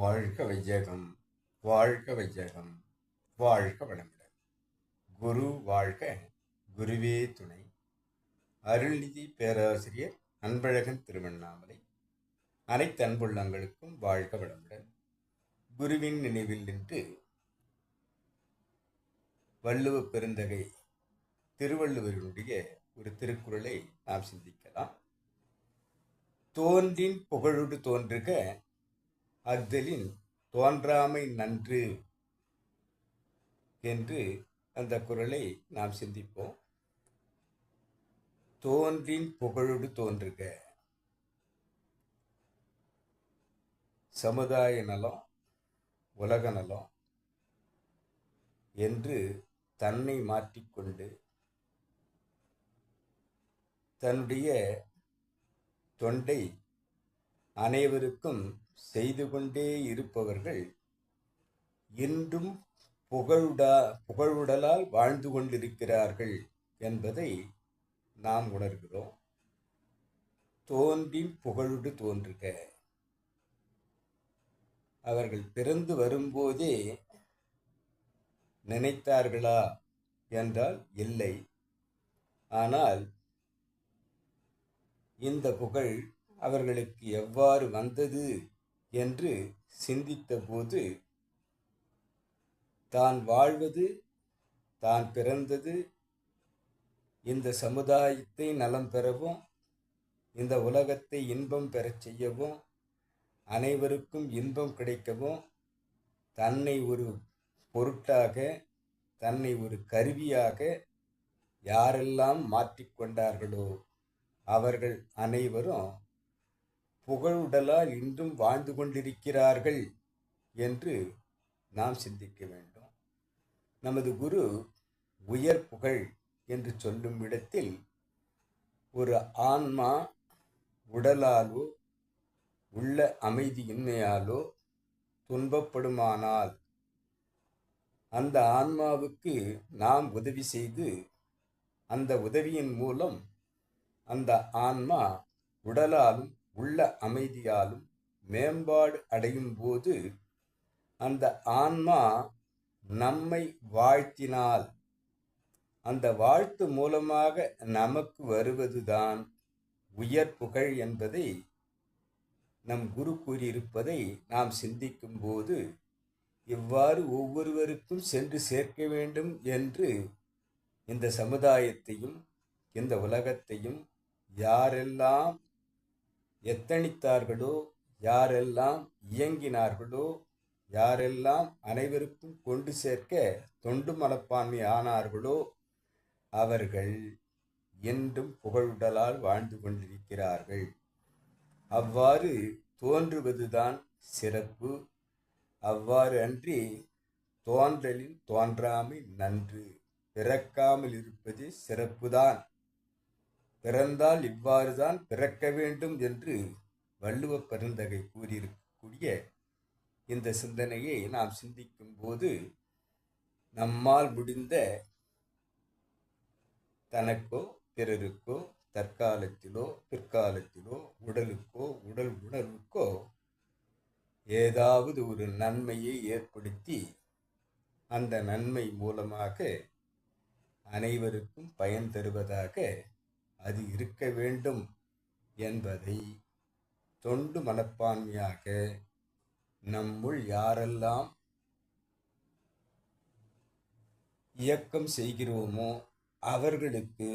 வாழ்க வையகம் வாழ்க வையகம் வாழ்க வளமுடன். குரு வாழ்க குருவே துணை. அருள்நிதி பேராசிரியர் அன்பழகன் திருவண்ணாமலை. அனைத்து அன்புள்ளங்களுக்கும் வாழ்க வளமுடன். குருவின் நினைவில் நின்று வள்ளுவ பெருந்தகை திருவள்ளுவருடைய ஒரு திருக்குறளை நாம் சிந்திக்கலாம். தோன்றின் புகழோடு தோன்றுக அஃதலின் தோன்றாமை நன்று என்று அந்த குரலை நாம் சிந்திப்போம். தோன்றின் புகழோடு தோன்றுக. சமுதாய நலம் உலக நலம் என்று தன்னை மாற்றிக்கொண்டு தன்னுடைய தொண்டை அனைவருக்கும் செய்து கொண்டே இருப்பவர்கள் இன்றும் புகழுடா புகழுடலால் வாழ்ந்து கொண்டிருக்கிறார்கள் என்பதை நாம் உணர்கிறோம். தோன்றி புகழுடு தோன்றுக. அவர்கள் பிறந்து வரும்போதே நினைத்தார்களா என்றால் இல்லை. ஆனால் இந்த புகழ் அவர்களுக்கு எவ்வாறு வந்தது என்று சிந்தித்தபோது தான் வாழ்வது தான் பிறந்தது இந்த சமுதாயத்தை நலம் பெறவும் இந்த உலகத்தை இன்பம் பெறச் செய்யவும் அனைவருக்கும் இன்பம் கிடைக்கவும் தன்னை ஒரு பொருட்டாக தன்னை ஒரு கருவியாக யாரெல்லாம் மாற்றிக்கொண்டார்களோ அவர்கள் அனைவரும் புகழுடலால் இன்றும் வாழ்ந்து கொண்டிருக்கிறார்கள் என்று நாம் சிந்திக்க வேண்டும். நமது குரு உயர் புகழ் என்று சொல்லும் இடத்தில் ஒரு ஆன்மா உடலாலோ உள்ள அமைதியின்மையாலோ துன்பப்படுமானால் அந்த ஆன்மாவுக்கு நாம் உதவி செய்து அந்த உதவியின் மூலம் அந்த ஆன்மா உடலாலும் உள்ள அமைதியாலும் மேம்பாடு அடையும் போது அந்த ஆன்மா நம்மை வாழ்த்தினால். அந்த வாழ்த்து மூலமாக நமக்கு வருவதுதான் உயர் புகழ் என்பதை நம் குரு கூறியிருப்பதை நாம் சிந்திக்கும் போது இவ்வாறு ஒவ்வொருவருக்கும் சென்று சேர்க்க வேண்டும் என்று இந்த சமுதாயத்தையும் இந்த உலகத்தையும் யாரெல்லாம் எத்தனித்தார்களோ யாரெல்லாம் இயங்கினார்களோ? யாரெல்லாம் அனைவருக்கும் கொண்டு சேர்க்க தொண்டு மனப்பான்மை ஆனார்களோ? அவர்கள் என்றும் புகழுடலால் வாழ்ந்து கொண்டிருக்கிறார்கள். அவ்வாறு தோன்றுவதுதான் சிறப்பு. அவ்வாறு அன்றி தோன்றலில் தோன்றாமை நன்று. பிறக்காமல் இருப்பது சிறப்புதான். பிறந்தால் இவ்வாறுதான் பிறக்க வேண்டும் என்று வள்ளுவ பெருந்தகை கூறியிருக்கக்கூடிய இந்த சிந்தனையை நாம் சிந்திக்கும் போது நம்மால் முடிந்த தனக்கோ பிறருக்கோ தற்காலத்திலோ பிற்காலத்திலோ உடலுக்கோ உடல் உணர்வுக்கோ ஏதாவது ஒரு நன்மையை ஏற்படுத்தி அந்த நன்மை மூலமாக அனைவருக்கும் பயன் தருவதாக அது இருக்க வேண்டும் என்பதை தொண்டு மனப்பான்மையாக நம்முள் யாரெல்லாம் இயக்கம் செய்கிறோமோ அவர்களுக்கு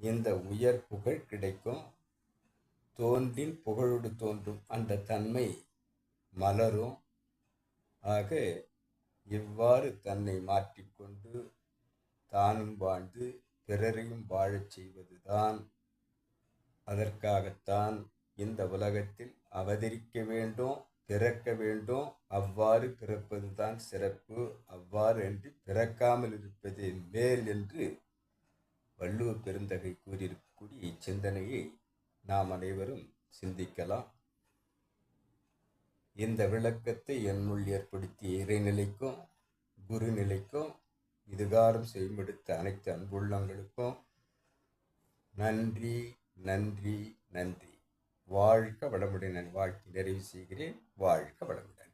இந்த உயர் புகழ் கிடைக்கும். தோன்றின் புகழோடு தோன்றும் அந்த தன்மை மலரும். ஆக இவ்வாறு தன்னை மாற்றிக்கொண்டு தானும் வாழ்ந்து பிறரையும் வாழச் செய்வதுதான். அதற்காகத்தான் இந்த உலகத்தில் அவதரிக்க வேண்டும் பிறக்க வேண்டும். அவ்வாறு பிறப்பதுதான் சிறப்பு. அவ்வாறு என்று பிறக்காமல் இருப்பதே மேல் என்று வள்ளுவ பெருந்தகை கூறியிருக்கக்கூடிய இச்சிந்தனையை நாம் அனைவரும் சிந்திக்கலாம். இந்த விளக்கத்தை என்னுள் ஏற்படுத்திய இறைநிலைக்கும் குருநிலைக்கும் இதுகாரம் செய்மெடுத்த அனைத்து அன்புள்ளங்களுக்கும் நன்றி நன்றி நன்றி. வாழ்க வளமுடன் நான் வாழ்க்கை நிறைவு செய்கிறேன். வாழ்க வளமுடன்.